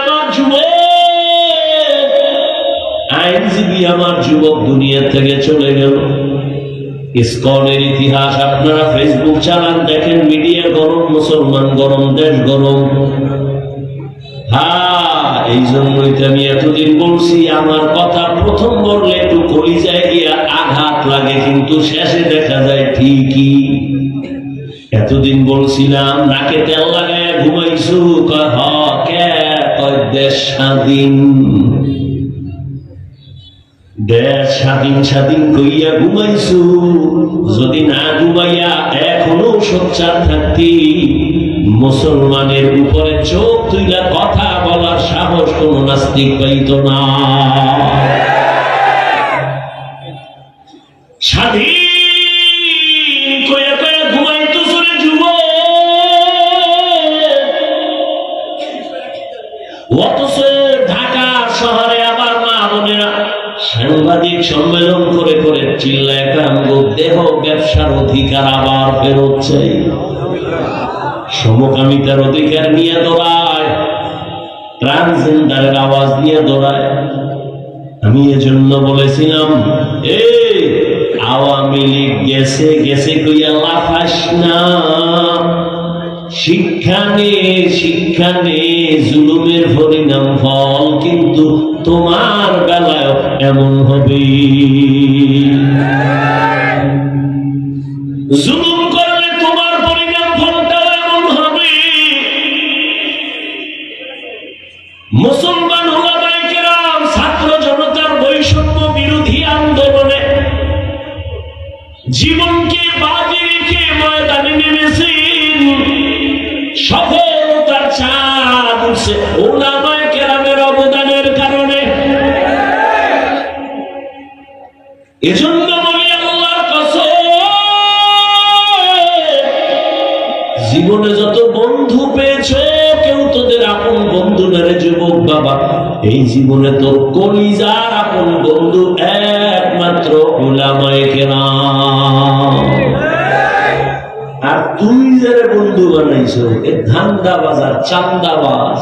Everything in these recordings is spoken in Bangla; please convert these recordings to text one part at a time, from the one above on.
আমার যুবক। আইনজীবী আমার যুবক দুনিয়া থেকে চলে গেল। ইসকনের ইতিহাস আপনারা ফেসবুক চালান, দেখেন মিডিয়া গরম, মুসলমান গরম, দেশ গরম। এই জন্যই তো আমি এতদিন বলছি, আমার কথা প্রথম বললে একটু কলিজায় গিয়া আঘাত লাগে, কিন্তু শেষে দেখা যায় ঠিকই। এতদিন বলছিলাম, নাকে তেল লাগায় ঘুমাইছু দেশ স্বাধীন। দেশ স্বাধীন স্বাধীন কইয়া ঘুমাইছু, যদি না ঘুমাইয়া এখনও সোচ্চার থাকতি, মুসলমানের উপরে চোখ তুইলা কথা বলার সাহস কোন নাস্তিক পাইত না। সম্মেলন করে করে চিল্লায় কামগো দেহ ব্যবসার অধিকার আবার ফেরত চাই সমকামিতার অধিকার নিয়ে দৌড়ায়, ট্রান্সজেন্ডারের আওয়াজ নিয়ে দৌড়ায়। আমি এজন্য বলেছিলাম, এ, আওয়ামী লীগ গেছে গেছে কইয়া লাফাস না। শিক্ষা নে শিক্ষা নে, জুলুমের পরিণাম ফল কিন্তু তোমার বেলায় এমন হবে। জুলুম ছাত্র জনতার বৈষম্য বিরোধী আন্দোলনে জীবনকে বাজি রেখে ময়দানে নেমেছেন। সফলতার জীবনে যত বন্ধু পেয়েছ, কেউ তোদের আপন বন্ধু না যুবক বাবা। এই জীবনে তোর কলিজার আপন বন্ধু একমাত্র উলামায়ে কেরাম। আর যারা বন্ধু বানাইছো, এ ধান্দা বাজার চান্দাবাজ।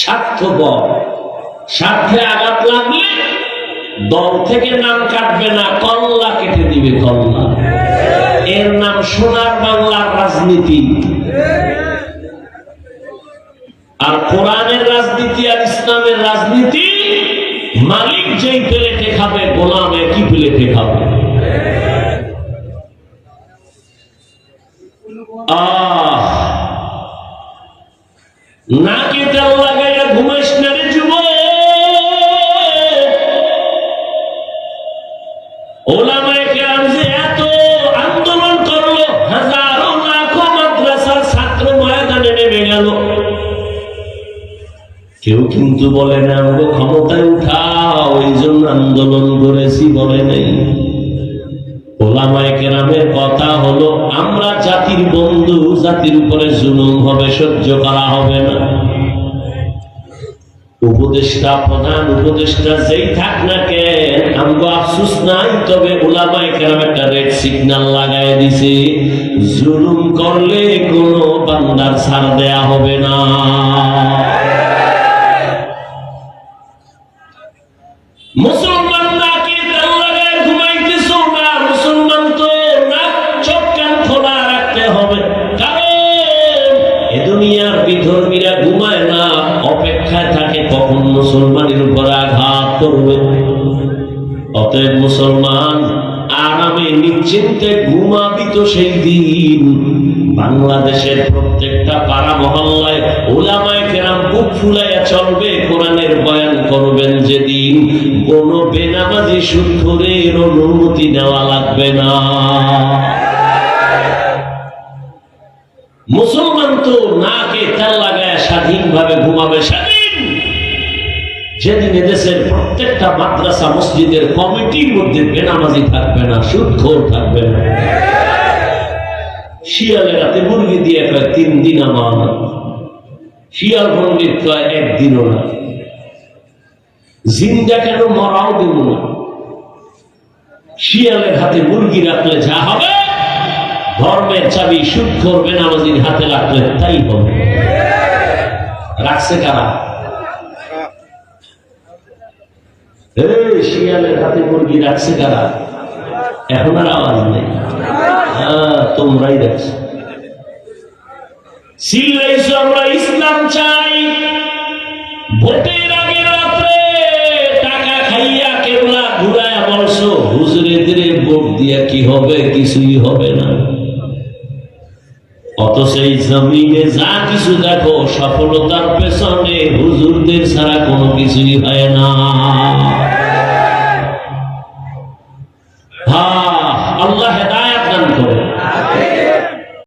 স্বার্থপর। স্বার্থে আঘাত লাগলে দল থেকে নাম কাটবে না, কল্লা কেটে দিবে কল্লা। এর নাম সোনার বাংলার রাজনীতি। আর কোরআনের রাজনীতি আর ইসলামের রাজনীতি, মালিক যেই প্লেটে খাবে, গোলাম কি প্লেটে খাবে? কেউ কিন্তু বলে না, আমাকে ক্ষমতায় উঠাও ওই জন্য আন্দোলন করেছি, বলে নাই। ওলামায়ে কেরামের কথা হলো, আমরা জাতির বন্ধু, জাতির উপরে জুলুম হবে, সহ্য করা হবে না। উপদেষ্টা, প্রধান উপদেষ্টা যেই থাক না কেন, আমগো আফসুস নাই, তবে ওলামায়ে কেরাম একটা রেড সিগন্যাল লাগাই দিছে, জুলুম করলে কোনো বান্দার ছাড় দেয়া হবে না। অতএব মুসলমান আরামে নিশ্চিন্তে ঘুমাবি তো সেই দিন। বাংলাদেশের প্রত্যেকটা পাড়া মহল্লায় ওলামায় কেরাম বুক ফুলাইয়া চলবে, কোরআনের বয়ান করবেন যেদিন। কোন বেনামাজি সুক্ষরের অনুমতি নেওয়া লাগবে না। মুসলমান তো নাকে তেল লাগায় স্বাধীনভাবে ঘুমাবে স্বাধীন যেদিন এদেশের প্রত্যেকটা মাদ্রাসা, মসজিদের কমিটির মধ্যে বেনামাজি থাকবে না, সুদখোর থাকবে না। শিয়ালের রাতে মুরগি দিয়ে কয়, তিন দিন আমার শিয়াল পণ্ডিত কয়, একদিনও না। জিন্দা কেন মরাও দিব না। শিয়ালের হাতে মুরগি রাখলে যা হবে, ধর্মের চাবি সুদ করবে নামাজির হাতে রাখলে তাই হবে। রাখছে কারা এই শিয়ালের হাতে মুরগি রাখছে কারা? এখন আর আওয়াজ নেই। হ্যাঁ, তোমরাই রাখছো আমরা ইসলাম চাই। ভোটের আগে রাত্রে টাকা খাইয়া কেবলা ঘুরায় ভোট দিয়া কি হবে? কিছুই হবে না। অথচ এই জমিনে যা কিছু দেখো সফলতার পেছনে হুজুরদের ছাড়া কোনো কিছুই হয় না।